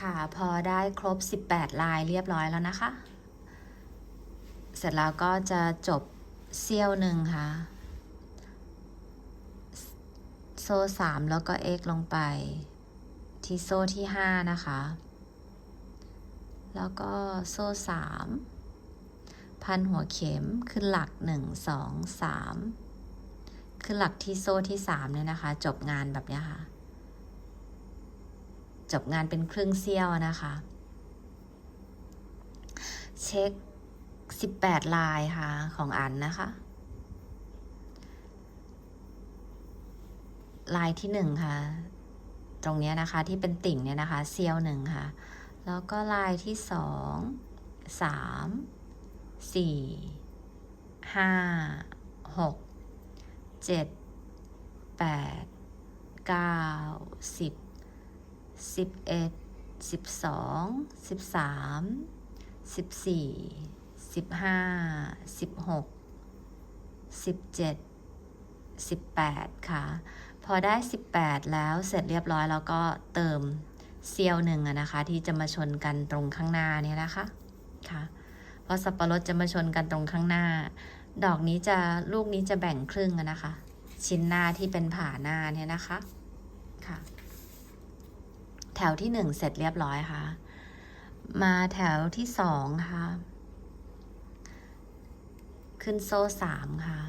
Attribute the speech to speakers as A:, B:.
A: ค่ะ พอได้ครบ 18 ลายเรียบร้อยแล้วนะคะ เสร็จแล้วก็จะจบเซี่ยวหนึ่งค่ะ โซ่สามแล้วก็ x ลงไป ที่โซ่ที่ห้านะคะ แล้วก็โซ่สามพันหัวเข็มขึ้นหลักหนึ่งสองสามขึ้นหลักที่โซ่ที่สามเนี่ยนะคะ จบงานแบบนี้ค่ะ จบงานเป็นครึ่งเซี่ยวนะคะ เช็ค 18 ลายค่ะ ของอันนะคะ ลายที่หนึ่งค่ะ ตรงนี้นะคะที่เป็นติ่งเนี่ยนะคะ เซี่ยวหนึ่งค่ะ แล้วก็ลายที่สองสามสี่ห้าหกเจ็ดแปดเก้าสิบ สิบเอ็ดสิบสองสิบสามสิบสี่สิบห้าสิบหกสิบเจ็ดสิบแปดค่ะ พอได้18แล้วเสร็จเรียบร้อยแล้วก็เติมเซียวหนึ่งนะคะ ที่จะมาชนกันตรงข้างหน้าเนี่ยนะคะค่ะเพราะสับปะรดจะมาชนกันตรงข้างหน้า ดอกนี้จะลูกนี้จะแบ่งครึ่งนะคะ ชิ้นหน้าที่เป็นผ่าหน้าเนี่ยนะคะค่ะ แถวที่หนึ่งเสร็จเรียบร้อยค่ะ มาแถวที่สองค่ะ ขึ้นโซ่สามค่ะ